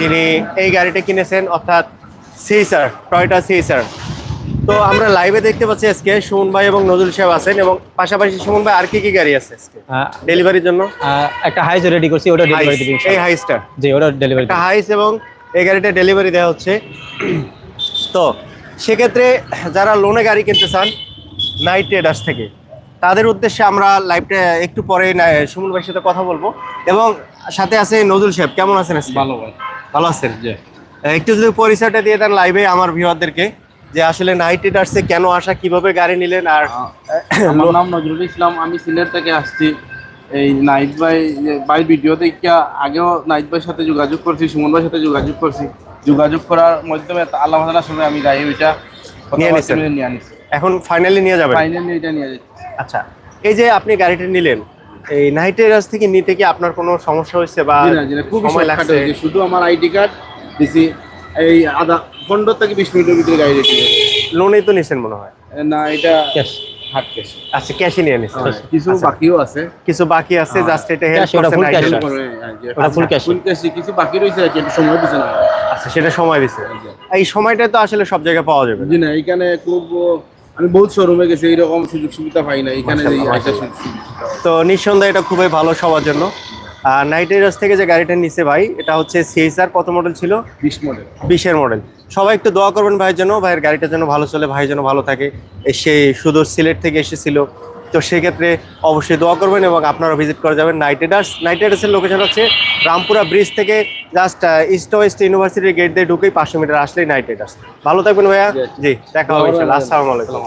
যিনি এই গাড়িটা কিনেছেন অর্থাৎ সিসার টয়টা সিসার তো আমরা লাইভে দেখতে পাচ্ছি আজকে সুমন ভাই এবং নজরুল সাহেব আছেন এবং পাশাপাশি সুমন ভাই আর কি কি গাড়ি আছে আজকে? ডেলিভারির জন্য? একটা হাইজ রেডি করছি ওটা ডেলিভারি হাইস, দিবি এই হাইসটা জি ওটা ডেলিভারি একটা হাইস এবং এই গাড়িটা ডেলিভারি দেওয়া হচ্ছে। তো সেক্ষেত্রে যারা লোনে গাড়ি কিনতে চান নাইট ট্রেডার্স থেকে তাদের উদ্দেশ্যে আমরা লাইভটা একটু পরে সুমন ভাইয়ের সাথে কথা বলব। এবং সাথে আছে নজরুল সাহেব কেমন আছেন আজকে? ভালো ভাই ভালো আছেন? একটু যদি পরিচয়টা দিয়ে দেন লাইভে আমার ভিউয়ারদেরকে যে আসলে নাইট ট্রেডার্সে কেন আসা কীভাবে গাড়ি নিলেন আর আমার নাম নজরুল ইসলাম আমি সিলেট থেকে আসছি। এই নাইট ভাই ভাই ভিডিও দেখিয়া আগেও নাইট ভাইয়ের সাথে যোগাযোগ করছি সুমন ভাইয়ের সাথে যোগাযোগ করছি। যোগাযোগ করার মাধ্যমে আল্লাহ আসলে আমি গাড়ি ওইটা নিয়ে আনিছি। এখন ফাইনালি নিয়ে যাবেন? ফাইনালি এটা নিয়ে যাচ্ছি। আচ্ছা এই যে আপনি গাড়িটা নিলেন এই নাইট ট্রেডার্স থেকে নিতে কি আপনার কোনো সমস্যা হয়েছে বা সময় লাগছে? শুধু আমার আইডি কার্ড দিছি এই আধা পনেরো থেকে বিশ মিনিটের ভিতরে গাড়ি রেডি লোনেই তো নিছেন মনে হয়? না এটা ক্যাশ আচ্ছা ক্যাশে নিয়ে নিছেন। কিছু আচ্ছা। বাকিও আছে। কিছু বাকি আছে জাস্ট এটা হেল্প করছেন full night cash। traders। ওটা ফুল ক্যাশ ফুল ক্যাশ কিছু বাকি রয়েছে একটু সময় দিছে আচ্ছা সেটা সময় দিছে। এই সময়টা তো আসলে সব জায়গায় পাওয়া যাবে। জি না এখানে খুব আমি বহুত শোরুমে গেছি এইরকম সুযোগ সুবিধা পাই না এখানে তো নিঃসন্দেহে এটা খুবই ভালো সবার জন্য। আর নাইট রাইডার্স থেকে যে গাড়িটা নিছে ভাই এটা হচ্ছে সিএসআর কত মডেল ছিল। বিশ মডেল বিশের মডেল সবাই একটু দোয়া করবেন ভাইয়ের জন্য ভাইয়ের গাড়িটা যেন ভালো চলে ভাই যেন ভালো থাকে। এসে সুদূর সিলেট থেকে এসেছিল। তো সেক্ষেত্রে অবশ্যই দোয়া করবেন এবং আপনারা ভিজিট করে যাবেন নাইট রাইডার্স নাইট রাইডার্সের লোকেশন হচ্ছে রামপুরা ব্রিজ থেকে জাস্ট ইস্ট ওয়েস্ট ইউনিভার্সিটির গেট দিয়ে ঢুকেই পাঁচশো মিটার আসলেই নাইট রাইডার্স ভালো থাকবেন ভাইয়া? জি দেখা হবে ইনশাআল্লাহ আসসালামু আলাইকুম।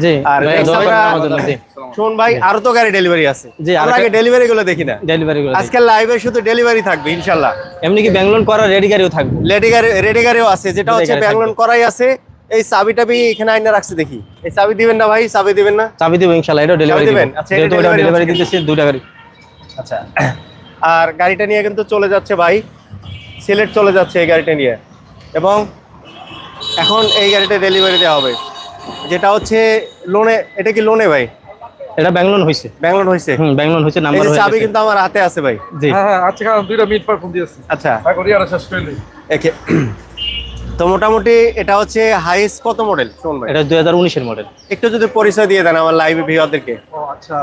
জি আর ভাই, next দোয়া করবেন আমরা- আমার জন্য, জি শোন ভাই আরও তো গাড়ি ডেলিভারি আছে। জি, আগে ডেলিভারি গুলো দেখি না। ডেলিভারি করে দিই। লাইভে শুধু ডেলিভারি থাকবে ইনশাল্লাহ। এমনি কি ব্যাংলোন করা রেডি গাড়িও থাকবে? গাড়ি রেডি গাড়িও আছে। যেটা হচ্ছে ব্যাংলোন করাই আছে। এই চাবি টাবি এখানে আইনা রাখছে দেখি। এই চাবি দিবেন না ভাই? চাবি দিবেন না? চাবি দিব ইনশাআল্লাহ এটা ডেলিভারি দিবেন? আচ্ছা, এটা যেহেতু এটা delivery ডেলিভারি। দিতেছি দুইটা গাড়ি। আচ্ছা। আর গাড়িটা নিয়ে কিন্তু চলে যাচ্ছে ভাই। সিলেট চলে যাচ্ছে এই গাড়িটা নিয়ে। এবং এখন এই গাড়িটা ডেলিভারি দেওয়া হবে। যেটা হচ্ছে লোনে এটা কি লোনে ভাই? এটা ব্যাংলোন হইছে। ব্যাংলোন হয়েছে হুম ব্যাংলোন হইছে নাম্বার হয়ে চাবি কিন্তু আমার হাতে আছে ভাই। জি। হ্যাঁ হ্যাঁ আজকে দুইটা মিট পার ফোন দিয়েছি। আচ্ছা। এখন ইয়ারা শেষ করলি। একে তো মোটামুটি এটা হচ্ছে হাইস্ট কত মডেল শোন ভাই। এটা দুই হাজার উনিশের মডেল একটু যদি পরিচয় দিয়ে দেন আমার লাইভ ভিউয়ারদেরকে ও আচ্ছা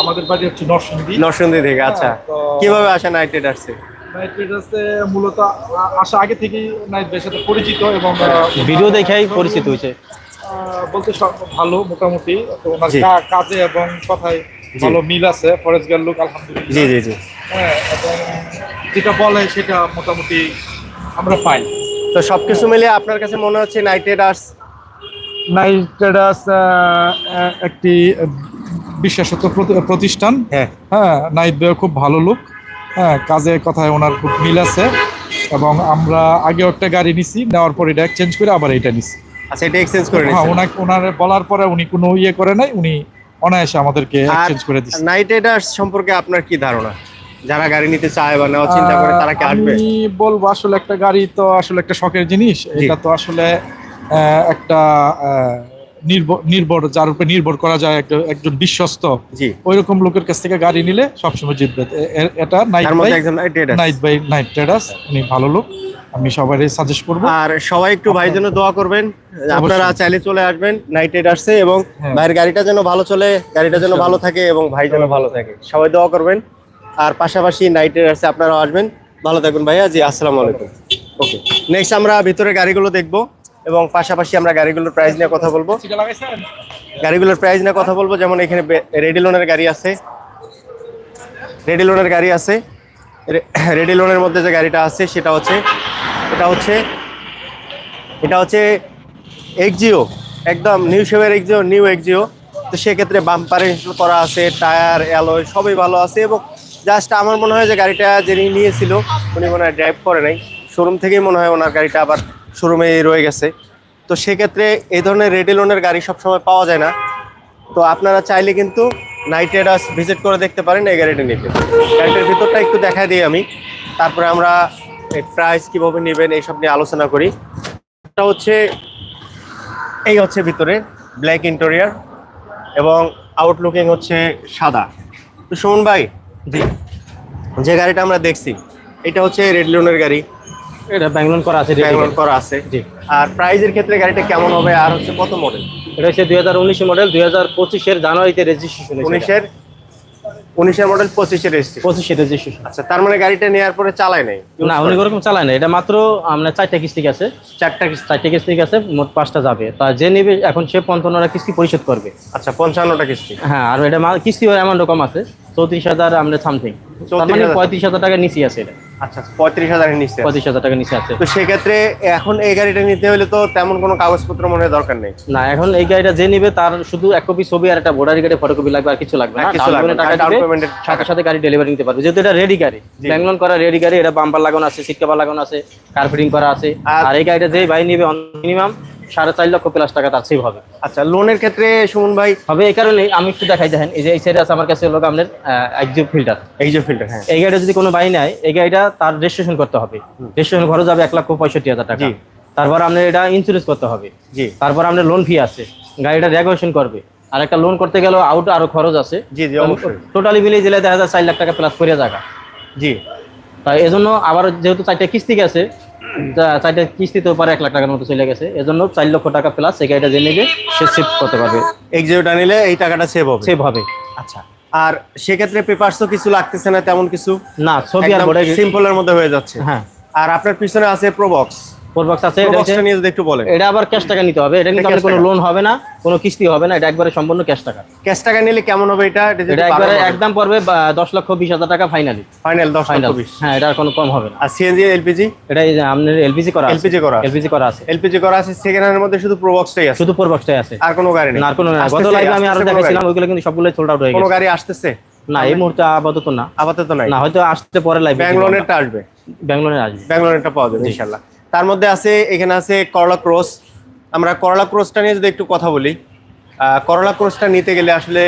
আমাদের বাড়ি হচ্ছে নরসিংদী। নরসিংদী থেকে আচ্ছা। তো- কীভাবে আসে নাইট রাইডার্সে নাইট রাইডার্সে মূলত আসা আগে থেকেই নাইট সাথে পরিচিত এবং ভিডিও দেখাই পরিচিত হয়েছে। বলতে সব ভালো মোটামুটি। তো ওনার কাজে এবং কথায় ভালো মিল আছে ফরেস্ট গার্ড লোক আলহামদুলিল্লাহ। জি জি জি। হ্যাঁ এবং যেটা বলে সেটা মোটামুটি আমরা পাই। তো সবকিছু মিলিয়ে আপনার কাছে মনে হচ্ছে নাইট রাইডার্স নাইট রাইডার্স একটি প্রতি- প্রতিষ্ঠান। হ্যাঁ। হ্যাঁ নাইট ভাইও খুব ভালো লোক। হ্যাঁ কাজে কথায় ওনার খুব মিল আছে। এবং আমরা আগে একটা গাড়ি নিছি নেওয়ার পর এটা এক্সচেঞ্জ করে আবার এটা নিছি। আচ্ছা এটা এক্সচেঞ্জ করে হ্যাঁ ওনাকে ওনার বলার পরে উনি কোনো ইয়ে করে নাই উনি অনায়াসে আমাদেরকে এক্সচেঞ্জ করে দিচ্ছে নাইট রাইডার্স সম্পর্কে আপনার কি ধারণা? যারা গাড়ি নিতে চায় বা নেওয়ার চিন্তা করে তারা কি আসবে? আমি বলব আসলে একটা গাড়ি তো আসলে একটা শখের জিনিস। এটা তো আসলে একটা নির্ভর যার উপরে নির্ভর করা যায় একটা একজন বিশ্বস্ত। ওই রকম লোকের কাছ থেকে গাড়ি নিলে সবসময় জিতবে। এটা night by night night by night traders উনি ভালো লোক। আমি সবাই সাজেস্ট করব। আর সবাই একটু ভাইয়ের জন্য দোয়া করবেন। আপনারা চাইলে চলে আসবেন নাইট রাইডার্সে এবং হ্যাঁ। ভাইয়ের গাড়িটা যেন ভালো চলে গাড়িটা যেন ভালো থাকে এবং ভাই যেন ভালো থাকে। সবাই দোয়া করবেন। আর পাশাপাশি নাইট রাইডার্সে আপনারাও আসবেন। ভালো থাকবেন ভাইয়া, জি, আসসালামু আলাইকুম। ওকে নেক্সট আমরা ভিতরে গাড়িগুলো দেখব এবং পাশাপাশি আমরা গাড়িগুলোর প্রাইস নিয়ে কথা বলব। গাড়িগুলোর প্রাইস নিয়ে কথা বলব, যেমন এখানে রেডি লোনের গাড়ি আছে। রেডি লোনের গাড়ি আছে। রেডি লোনের মধ্যে যে গাড়িটা আছে, সেটা হচ্ছে, এটা হচ্ছে এটা হচ্ছে এক্সিও একদম নিউ শেপের এক্সিও নিউ এক্সিও তো সেক্ষেত্রে বাম্পার করা আছে টায়ার অ্যালয় সবই ভালো আছে এবং জাস্ট আমার মনে হয় যে গাড়িটা যিনি নিয়েছিল, উনি মনে হয় ড্রাইভ করে নাই। শোরুম থেকেই মনে হয় ওনার গাড়িটা আবার শোরুমে রয়ে গেছে। তো সেক্ষেত্রে এই ধরনের রেডি লোনের গাড়ি সবসময় পাওয়া যায় না। তো আপনারা চাইলে কিন্তু নাইট রাইডার্স ভিজিট করে দেখতে পারেন এই গাড়িটা নিতে। গাড়িটার ভিতরটা একটু দেখাই দিই আমি। তারপরে আমরা প্রাইস কীভাবে নেবেন এইসব নিয়ে আলোচনা করি। এটা হচ্ছে, এই হচ্ছে ভিতরে ব্ল্যাক ইন্টেরিয়ার এবং আউটলুকিং হচ্ছে সাদা। তো সুমন ভাই জি। যে গাড়িটা আমরা দেখছি এটা হচ্ছে রেড লোনের গাড়ি। এটা ব্যাংলোন করা আছে ব্যাংলোন করা আছে। জি। আর প্রাইজের ক্ষেত্রে গাড়িটা কেমন হবে আর হচ্ছে কত মডেল এটা হচ্ছে দুই হাজার উনিশ মডেল দুই হাজার পঁচিশের জানুয়ারিতে রেজিস্ট্রেশন উনিশের উনিশের মডেল পঁচিশের রেজিস্ট্রেশন পঁচিশের রেজিস্ট্রেশন আচ্ছা তার মানে গাড়িটা নেওয়ার পরে চালায় নাই? না উনি ওরকম চালায় না এটা মাত্র আপনার চারটা কিস্তি আছে। চারটা কিস্তি চারটা কিস্তি আছে মোট পাঁচটা যাবে। তা যে নেবে এখন সে পঞ্চান্নটা কিস্তি পরিশোধ করবে। আচ্ছা পঞ্চান্নটা কিস্তি। হ্যাঁ আর এটা কিস্তি অ্যামাউন্ট কম আছে। চৌত্রিশ হাজার আমরা সামথিং মানে 34,000 পঁয়ত্রিশ হাজার টাকা নিচে আছে এটা। আচ্ছা পঁয়ত্রিশ হাজারের নিচে। পঁয়ত্রিশ হাজার টাকা নিচে আছে। তো সেক্ষেত্রে এখন এই গাড়িটা নিতে হলে তো তেমন কোনো কাগজপত্র মনে হয় দরকার নেই? না এখন এই গাড়িটা যে নিবে তার শুধু এক কপি ছবি আর একটা ভোটার গাড়ি ফটোকপি লাগবে আর কিছু লাগবে না। সাথে সাথে গাড়ি ডেলিভারি নিতে পারবে। যেহেতু এটা রেডি গাড়ি ব্যাংলন করা রেডি গাড়ি এটা বাম্পার লাগানো আছে সিট কভার লাগানো আছে কার্পেটিং করা আছে। আর- আর এই গাড়িটা যেই ভাই নিবে মিনিমাম সাড়ে চার লক্ষ প্লাস টাকা তার সেভ হবে। আচ্ছা লোনের ক্ষেত্রে সুমন ভাই হবে এই কারণে আমি একটু দেখাই দেখেন এই যে এই সাইডে আছে আমার কাছে লোক আপনার একজিও ফিল্টার যে ফিল্টার হ্যাঁ। এই গাড়িটা যদি কোনো বাই নেয় এই গাড়িটা তার রেজিস্ট্রেশন করতে হবে। রেজিস্ট্রেশন খরচ যাবে এক লক্ষ পঁয়ষট্টি হাজার টাকা। তারপর আপনার এটা ইন্স্যুরেন্স করতে হবে। জি। তারপর আপনার লোন ফি আছে। গাড়িটা রেগুলেশন করবে। আর একটা লোন করতে গেলেও আউট আরও খরচ আছে। জি জি অবশ্যই। টোটালি মিলিয়ে দিলে দেখা যায় চার লাখ টাকা প্লাস করে জায়গা জি। তাই এজন্য আবার যেহেতু চারটা কিস্তি গেছে চারটা কিস্তিতে পারে এক লাখ টাকার মতো চলে গেছে। এজন্য চার লক্ষ টাকা প্লাস এই গাড়িটা যে নেবে সে সেভ করতে পারবে। এক্সিওটা নিলে এই টাকাটা সেভ হবে। সেভ হবে। আচ্ছা আর সেক্ষেত্রে পেপারস তো কিছু লাগতেছে না তেমন কিছু? না ছবি আর সিম্পলের মধ্যে হয়ে যাচ্ছে। হ্যাঁ। আর আপনার পিছনে আছে প্রবক্স প্রোবক্স আছে এটা হচ্ছে- নিয়ে যদি একটু বলেন। এটা আবার ক্যাশ টাকা নিতে হবে এটা কিন্তু এটা আপনার cash কোনো লোন হবে না কোনো কিস্তি হবে না এটা একবারে সম্পূর্ণ ক্যাশ টাকা। ক্যাশ টাকা নিলে কেমন হবে এটা? এটা একবারে একদম পড়বে বা- দশ লক্ষ বিশ হাজার টাকা ফাইনালি ফাইনাল দশ ফাইনাল লক্ষ বিশ। হ্যাঁ এটা কোনো কম হবে না। আর সিএনজি এলপিজি এটা আপনার এলপিজি করা LPG করা এলপিজি করা আছে। এলপিজি করা আছে সেকেন্ড হ্যান্ডের মধ্যে শুধু প্রবক্সটাই আছে। শুধু প্রোবক্সটাই আছে। আর কোনো গাড়ি নেই। আর কোনো না। গত লাইভে আমি আরও দেখাইছিলাম ওইগুলো কিন্তু সবগুলো সোল্ড আউট হয়ে কোনো গাড়ি আসতেছে? না এই মুহূর্তে আপাতত না। আপাতত নাই। না হয়তো আসতে পরে লাইভে ব্যাঙ্গলোনেরটা আসবে। ব্যাঙ্গলোরে আসবে। ব্যাঙ্গলোনেরটা পাওয়া যাবে ইনশাল্লাহ। তার মধ্যে আছে এখানে আছে করলা ক্রস আমরা করলা ক্রসটা নিয়ে যদি একটু কথা বলি করলা ক্রসটা নিতে গেলে আসলে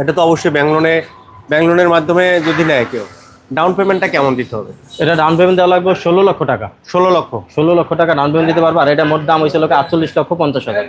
এটা তো অবশ্যই ব্যাঙ্গলোনে ব্যাঙ্গলোনের মাধ্যমে যদি নেয় কেউ ডাউন পেমেন্টটা কেমন দিতে হবে? এটা ডাউন পেমেন্ট দেওয়া লাগবে ষোলো লক্ষ টাকা। ষোলো লক্ষ। ষোলো লক্ষ টাকা ডাউন পেমেন্ট দিতে পারব আর এটা মোট দাম হয়েছে হয়েছিল আটচল্লিশ লক্ষ পঞ্চাশ হাজার।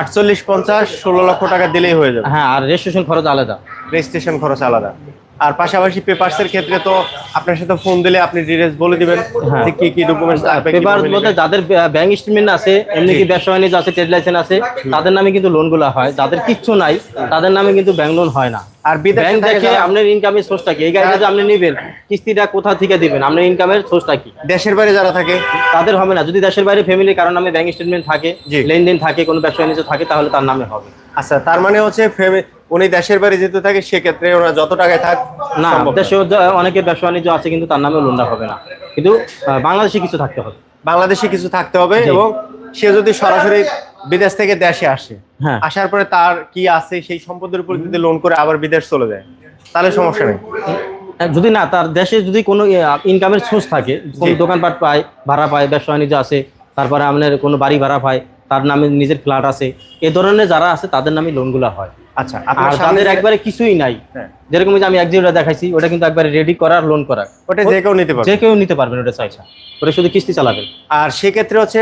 আটচল্লিশ পঞ্চাশ ষোলো লক্ষ টাকা দিলেই হয়ে যাবে। হ্যাঁ আর রেজিস্ট্রেশন খরচ আলাদা। রেজিস্ট্রেশন খরচ আলাদা। আর পাশাপাশি পেপারসের ক্ষেত্রে তো আপনার সাথে ফোন দিলে আপনি ডিটেলস বলে দিবেন হ্যাঁ। যে কি কি ডকুমেন্টস লাগবে পেপার বলতে যাদের ব্যাংক স্টেটমেন্ট আছে এমনি কি ব্যবসা বাণিজ্য আছে ট্রেড লাইসেন্স আছে তাদের নামে কিন্তু লোনগুলো হয়। যাদের কিচ্ছু নাই তাদের নামে কিন্তু ব্যাংক লোন হয় না। আর বিদেশে ব্যাংক থাকে দেখে আপনার ইনকামের সোর্সটা কি? এই গাড়িটা যে আপনি নেবেন কিস্তিটা কোথা থেকে দিবেন? আপনার ইনকামের সোর্সটা কি? দেশের বাইরে যারা থাকে। তাদের হবে না। যদি দেশের বাইরে ফ্যামিলি কারণ নামে ব্যাংক স্টেটমেন্ট থাকে। লেনদেন থাকে কোনো ব্যবসা বাণিজ্য থাকে তাহলে তার নামে হবে। আচ্ছা তার মানে হচ্ছে উনি দেশের বাইরে যেতে থাকে সেক্ষেত্রে ওরা যত টাকায় থাক না দেশে অনেকের ব্যবসা বাণিজ্য আছে কিন্তু তার নামে লোনটা হবে না। কিন্তু বাংলাদেশে কিছু থাকতে হবে। বাংলাদেশে কিছু থাকতে হবে এবং সে যদি সরাসরি বিদেশ থেকে দেশে আসে হ্যাঁ। আসার পরে তার কি আছে সেই সম্পদের উপর যদি লোন করে আবার বিদেশ চলে যায় তাহলে সমস্যা নেই। যদি না তার দেশে যদি কোনো ইনকামের সোর্স থাকে কোনো দোকানপাট পায় ভাড়া পায় ব্যবসা বাণিজ্য আছে তারপরে আপনার কোনো বাড়ি ভাড়া পায় তার নামে নিজের ফ্ল্যাট আছে এ ধরনের যারা আছে তাদের নামে লোনগুলো হয়। আচ্ছা আর যাদের একবারে কিছুই নাই। হ্যাঁ। যেরকম আমি এক জিরোটা দেখাইছি ওটা কিন্তু একবারে রেডি করার লোন করার। ওটা যে কেউ নিতে পারবে। যে কেউ নিতে পারবেন ওটা ওটা শুধু কিস্তি চালাবেন আর সেক্ষেত্রে হচ্ছে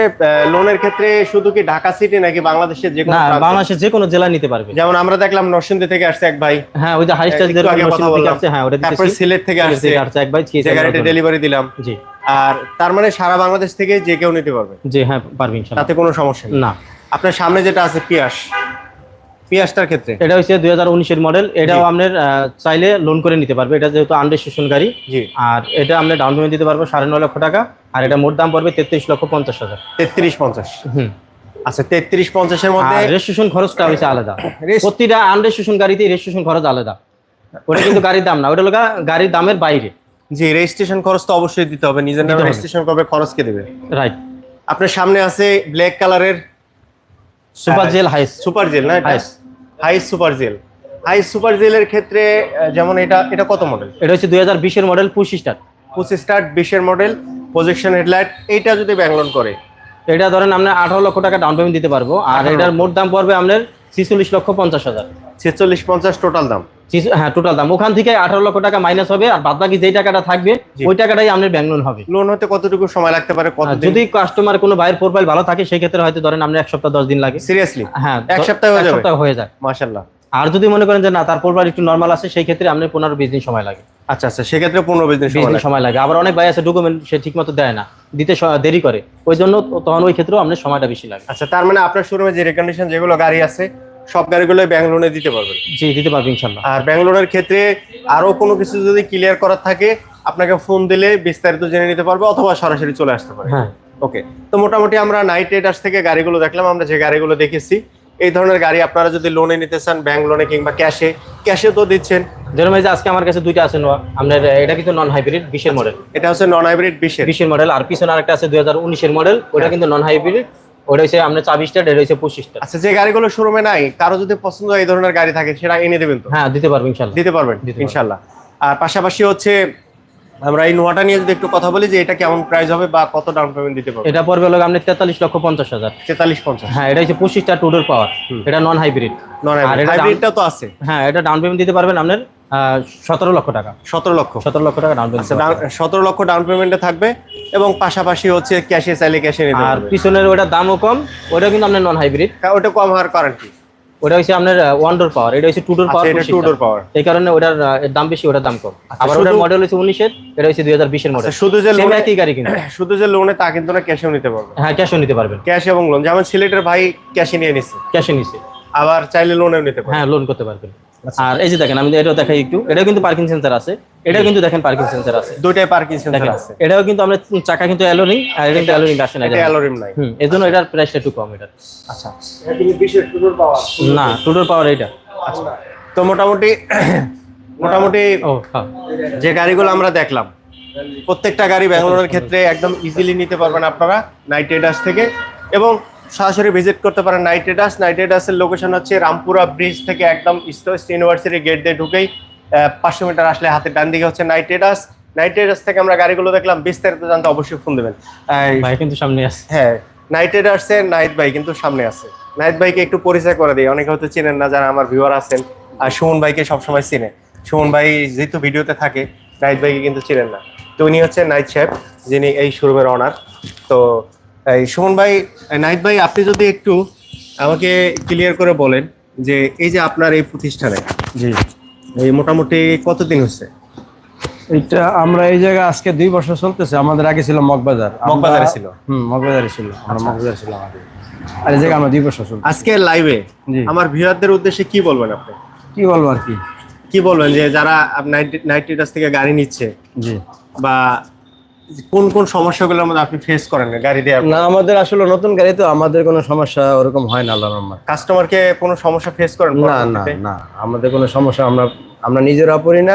লোনের ক্ষেত্রে শুধু কি ঢাকা সিটি নাকি বাংলাদেশের যে কোনো বাংলাদেশের যে কোনো জেলায় নিতে পারবে। যেমন আমরা দেখলাম নরসিংদী থেকে আসছে এক ভাই। হ্যাঁ ওই যে হাই থেকে। আসছে, হ্যাঁ ওটা তারপরে সিলেট থেকে আসছে। এক ভাই ডেলিভারি দিলাম। জি। আর তার মানে সারা বাংলাদেশ থেকে যে কেউ নিতে পারবে? জি হ্যাঁ পারবে তাতে কোনো সমস্যা না। আপনার সামনে যেটা আছে পিয়াস। পিয়াসটার ক্ষেত্রে? এটা হচ্ছে দুই হাজার উনিশের মডেল এটাও আপনার চাইলে লোন করে নিতে পারবে। এটা যেহেতু আনরেজিস্ট্রেশন গাড়ি জি। আর এটা আমরা ডাউন পেমেন্ট দিতে পারব সাড়ে নয় লক্ষ টাকা আর এটা মোট দাম পড়বে তেত্রিশ লক্ষ পঞ্চাশ হাজার। তেত্রিশ পঞ্চাশ। হুম। আচ্ছা তেত্রিশ পঞ্চাশের মধ্যে রেজিস্ট্রেশন খরচটা আলাদা। রেস- প্রতিটা আনরেজিস্ট্রেশন গাড়িতে রেজিস্ট্রেশন খরচ আলাদা। ওটা কিন্তু গাড়ির দাম না ওটা গাড়ির দামের বাইরে। জি রেজিস্ট্রেশন খরচ তো অবশ্যই দিতে হবে। নিজের নামে রেজিস্ট্রেশন করবে খরচ কে দেবে? রাইট আপনার সামনে আছে ব্ল্যাক কালারের সুপার হ্যাঁ। জেল হাইস। সুপার জেল না হাইস। হাইস সুপার জেল। হাইস সুপার জেলের ক্ষেত্রে যেমন এটা এটা কত মডেল এটা হচ্ছে দুই হাজার বিশের model push star push star বিশের মডেল প্রজেকশন হেডলাইট এইটা যদি ব্যাঙ্গলন করে। এটা ধরেন আমরা আঠারো লক্ষ টাকা ডাউন পেমেন্ট দিতে পারব। আর এটার মোট দাম পড়বে আপনার ছিচল্লিশ লক্ষ পঞ্চাশ হাজার। ছেচল্লিশ পঞ্চাশ টোটাল দাম। হ্যাঁ টোটাল দাম। ওখান থেকে আঠারো লক্ষ টাকা মাইনাস হবে আর বাদ বাকি যেই টাকাটা থাকবে ওই টাকাটাই আপনার ব্যাংক লোন হবে। লোন হতে কতটুকু সময় লাগতে পারে? কত যদি কাস্টমার কোনো ভাইয়ের প্রোফাইল ভালো থাকে সেই ক্ষেত্রে হয়তো ধরেন আপনার এক সপ্তাহ দশ দিন লাগে। সিরিয়াসলি হ্যাঁ এক সপ্তাহে হয়ে সপ্তাহ হয়ে যায়। আর যদি মনে করেন যে না তার প্রোফাইল একটু নর্মাল আছে সেই ক্ষেত্রে আপনার পনেরো বিশ দিন সময় লাগে। আচ্ছা আচ্ছা সেক্ষেত্রে পনেরো বিশ দিন সময় দিন লাগে। সময় লাগে। আবার অনেক ভাই আছে ডকুমেন্ট সে ঠিক মতো দেয় না দিতে দেরি করে। ওই জন্য তখন ওই ক্ষেত্রেও আপনার সময়টা বেশি লাগে। আচ্ছা তার মানে আপনার শোরুমে যে রেকন্ডিশন যেগুলো গাড়ি আছে সব গাড়িগুলো ব্যাংক লোনে দিতে পারবেন। জি দিতে পারব ইনশাল্লাহ। আর ব্যাংক লোনের ক্ষেত্রে আরও কোনো কিছু যদি ক্লিয়ার করার থাকে আপনাকে ফোন দিলে বিস্তারিত জেনে নিতে পারবে অথবা সরাসরি চলে আসতে পারে হ্যাঁ। ওকে তো মোটামুটি আমরা নাইট রাইডার্স থেকে গাড়িগুলো দেখলাম আমরা যে গাড়িগুলো দেখেছি এই ধরনের গাড়ি আপনারা যদি লোনে নিতে চান ব্যাংক লোনে কিংবা ক্যাশে ক্যাশে তো দিচ্ছেন। এই যে আজকে আমার কাছে দুইটা আছে নোয়া আপনার এটা কিন্তু নন হাইব্রিড বিশের মডেল এটা হচ্ছে নন হাইব্রিড বিশের। বিশের মডেল আর পিছনে আরেকটা আছে দুই হাজার উনিশের মডেল ওটা কিন্তু নন হাইব্রিড ওটা হচ্ছে আপনার চাবিশ স্টার এটা হচ্ছে পঁচিশ আচ্ছা যে গাড়িগুলো শোরুমে নাই কারও যদি পছন্দ হয় এই ধরনের গাড়ি থাকে সেটা এনে দেবেন তো? হ্যাঁ দিতে পারব ইনশাল্লাহ। দিতে পারবেন ইনশাল্লাহ। আর পাশাপাশি হচ্ছে আমরা এই নোয়াটা নিয়ে যদি একটু কথা বলি যে এটা কেমন প্রাইস হবে বা কত ডাউন পেমেন্ট দিতে পারবেন? এটা পড়বে হলো আপনি তেতাল্লিশ লক্ষ পঞ্চাশ হাজার। তেতাল্লিশ পঞ্চাশ। হ্যাঁ এটা হচ্ছে পঁচিশ স্টার টুডোর পাওয়ার এটা নন হাইব্রিড নন এটা হাইব্রিডটা তো আছে। হ্যাঁ এটা ডাউন পেমেন্ট দিতে পারবেন আপনার সতেরো লক্ষ টাকা। সতেরো লক্ষ। সতেরো লক্ষ টাকা ডাউন আচ্ছা পেমেন্ট সতেরো লক্ষ ডাউন পেমেন্টে থাকবে এবং পাশাপাশি হচ্ছে ক্যাশে চাইলে ক্যাশে নিতে আর পিছনের ওটার দামও কম ওটা কিন্তু আপনার নন হাইব্রিড ওটা কম হওয়ার কারণ কি ওটা হচ্ছে আপনার ওয়ান ডোর পাওয়ার এটা হচ্ছে টু ডোর আচ্ছা পাওয়ার এটা টু ডোর পাওয়ার এই কারণে ওটার দাম বেশি ওটার দাম কম। আবার শুধু- ওটার মডেল হচ্ছে উনিশের এটা হচ্ছে দুই হাজার বিশের মডেল আচ্ছা, শুধু যে লোনে একই গাড়ি কিন্তু। শুধু যে লোনে তা কিন্তু না ক্যাশেও নিতে পারবে। হ্যাঁ ক্যাশও নিতে পারবেন ক্যাশ এবং লোন যেমন সিলেটের ভাই ক্যাশে নিয়ে নিচ্ছে ক্যাশে নিছে। আবার চাইলে লোনেও নিতে পারবে। হ্যাঁ লোন করতে পারবেন। আচ্ছা। আর এই যে দেখেন আমি এটাও দেখাই একটু। এটাও কিন্তু পার্কিং সেন্সার আছে। এটাও কিন্তু দেখেন পার্কিং সেন্সার আছে। দুইটাই পার্কিং দেখেন আছে। এটাও কিন্তু আমরা চাকা কিন্তু অ্যালোরিং আর এটা কিন্তু অ্যালোরিং আসে না এটা অ্যালোরিম নাই। হুম এই জন্য এটার প্রাইসটা একটু কম এটা আচ্ছা। এটা না টু ডোর পাওয়ার না টুডোর পাওয়ার এটা আচ্ছা। তো মোটামুটি মোটামুটি ও হ্যাঁ। যে গাড়িগুলো আমরা দেখলাম প্রত্যেকটা গাড়ি ব্যাঙ্গালোরের ক্ষেত্রে একদম ইজিলি নিতে পারবেন আপনারা নাইট রাইডার্স থেকে। এবং সরাসরি ভিজিট করতে পারেন নাইট রাইডার্স নাইট রাইডার্সের লোকেশন হচ্ছে রামপুরা ব্রিজ থেকে একদম ইস্ট ওয়েস্ট ইউনিভার্সিটি গেট দিয়ে ঢুকেই পাঁচশো মিটার আসলে হাতের ডান দিকে হচ্ছে নাইট রাইডার্স নাইট রাইডার্স থেকে আমরা গাড়িগুলো দেখলাম বিস্তারিত জানতে অবশ্যই ফোন দেবেন। ভাই কিন্তু সামনে আছে। হ্যাঁ নাইট রাইডার্সে নাইট বাইক কিন্তু সামনে আছে। নাইট বাইকে একটু পরিচয় করে দিই অনেকে হয়তো চেনেন না যারা আমার ভিউয়ার আছেন আর সুমন ভাইকে সবসময় চিনে। সুমন ভাই যেহেতু ভিডিওতে থাকে নাইট বাইকে কিন্তু চিনেন না। তো উনি হচ্ছে নাইট শেফ যিনি এই শোরুমের অনার তো এই সুমন ভাই নাইট ভাই আপনি যদি একটু আমাকে ক্লিয়ার করে বলেন যে এই যে আপনার এই প্রতিষ্ঠানে জি। এই মোটামুটি কতদিন হচ্ছে? এটা আমরা এই জায়গায় আজকে দুই বছর চলতেছে আমাদের আগে ছিল মগবাজার। মগবাজারে ছিল? হুম মগবাজারে ছিল আমরা মগবাজারে ছিলাম আগে। আর এই জায়গায় আমরা দুই বছর চলতে আজকে লাইভে। আমার ভিউয়ারদের উদ্দেশ্যে কি বলবেন আপনি? কি বলব আর কি? কি বলবেন যে যারা নাইট নাইট থেকে গাড়ি নিচ্ছে জি। বা কোন কোন সমস্যাগুলোর মধ্যে আপনি ফেস করেন? গাড়ি দেওয়ার না আমাদের আসলে নতুন গাড়ি তো আমাদের কোনো সমস্যা ওরকম হয় না আল্লাহর রহমতে। কাস্টমারকে কোনো সমস্যা ফেস করেন না না না আমাদের কোনো সমস্যা আমরা আমরা নিজেরাও পড়ি না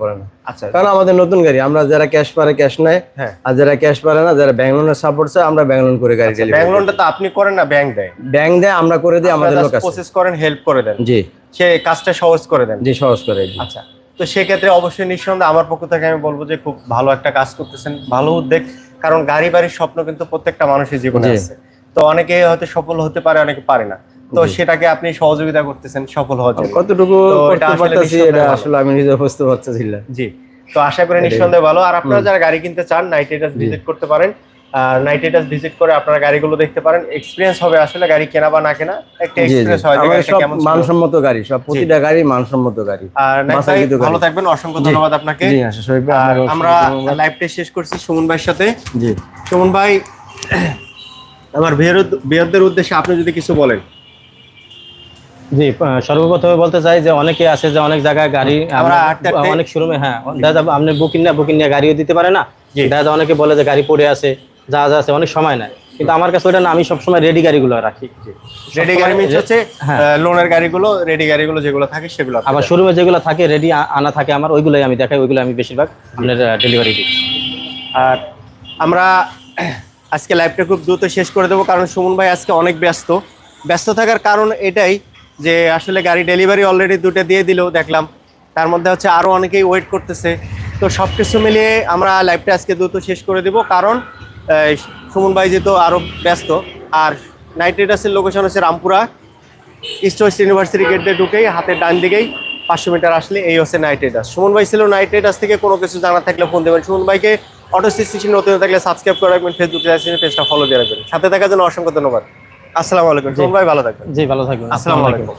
পড়ে না। আচ্ছা। কারণ আমাদের নতুন গাড়ি আমরা যারা ক্যাশ পারে ক্যাশ নেয় হ্যাঁ। আর যারা ক্যাশ পারে না যারা ব্যাংক লোনের সাপোর্ট চায় আমরা ব্যাংক লোন করে গাড়ি ডেলিভারি ব্যাংক লোনটা তো আপনি করেন না ব্যাংক দেয়? ব্যাংক দেয় আমরা করে দিই আমাদের লোক প্রসেস করেন হেল্প করে দেন। জি। সে কাজটা সহজ করে দেন। জি সহজ করে আচ্ছা। তো সেক্ষেত্রে অবশ্যই নিঃসন্দেহে আমার পক্ষ থেকে আমি বলব যে খুব ভালো একটা কাজ করতেছেন ভালো উদ্যোগ। কারণ গাড়ি বাড়ির স্বপ্ন কিন্তু প্রত্যেকটা মানুষের জীবনে। আছে। তো অনেকে হয়তো সফল হতে পারে অনেকে পারে না। তো সেটাকে আপনি সহযোগিতা করতেছেন সফল হওয়ার জন্য। কতটুকু আসলে আমি নিজে বুঝতে পারতেছি জি। তো আশা করি নিঃসন্দেহে ভালো। আর আপনারা যারা গাড়ি কিনতে চান নাইট রাইডার্স ভিজিট করতে পারেন। আর নাইট রাইডার্স ভিজিট করে আপনারা গাড়িগুলো দেখতে পারেন। এক্সপিরিয়েন্স হবে আসলে গাড়ি কেনা বা না কেনা। একটা এক্সপিরিয়েন্স হয় কেমন মানসম্মত গাড়ি সব প্রতিটা গাড়ি মানসম্মত গাড়ি। আর। ভালো থাকবেন অসংখ্য ধন্যবাদ আপনাকে। জি আচ্ছা আমরা। লাইভটা শেষ করছি সুমন ভাইয়ের সাথে। জি। সুমন ভাই আমার বিয়ারদের উদ্দেশ্যে আপনি যদি কিছু বলেন। জি সর্বপ্রথমে বলতে চাই যে অনেকে আছে যে অনেক জায়গায় গাড়ি অনেক শোরুমে হ্যাঁ যাবে আপনি বুকিং না বুকিং নিয়ে গাড়িও দিতে পারে না। দেখা অনেকে বলে যে গাড়ি পড়ে আছে। যা যা আছে অনেক সময় নেয়। কিন্তু আমার কাছে ওটা না আমি সবসময় রেডি গাড়িগুলো রাখি। রেডি গাড়ি মিনস হচ্ছে হ্যাঁ। লোনের গাড়িগুলো রেডি গাড়িগুলো যেগুলো থাকে সেগুলো আমার শোরুমে যেগুলো থাকে রেডি আনা থাকে আমার ওইগুলোই আমি দেখাই ওইগুলো আমি বেশিরভাগ আপনার ডেলিভারি দিই। আর আমরা আজকে লাইভটা খুব দ্রুত শেষ করে দেবো কারণ সুমন ভাই আজকে অনেক ব্যস্ত। ব্যস্ত থাকার কারণ এটাই যে আসলে গাড়ি ডেলিভারি অলরেডি দুটো দিয়ে দিলেও দেখলাম। তার মধ্যে হচ্ছে আরও অনেকেই ওয়েট করতেছে। তো সব কিছু মিলিয়ে আমরা লাইভটা আজকে দ্রুত শেষ করে দেবো কারণ সুমন ভাই যেহেতু আরও ব্যস্ত আর নাইট রাইডার্সের লোকেশন হচ্ছে Rampura. East West University gate দিয়ে ঢুকেই হাতের ডান দিকেই পাঁচশো মিটার আসলে এই হচ্ছে নাইট রাইডার্স সুমন ভাই ছিল নাইট রাইডার্স থেকে কোনো কিছু জানা থাকলে ফোন দেবেন। সুমন ভাইকে অটো সিসি নতুন থাকলে সাবস্ক্রাইব করে রাখবেন ফেসবুক পেজটা ফলো দিয়ে রাখবেন। সাথে থাকার জন্য অসংখ্য ধন্যবাদ। আসসালামু আলাইকুম সুমন ভাই ভালো থাকবেন। জি ভালো থাকবেন। আসসালামু আলাইকুম।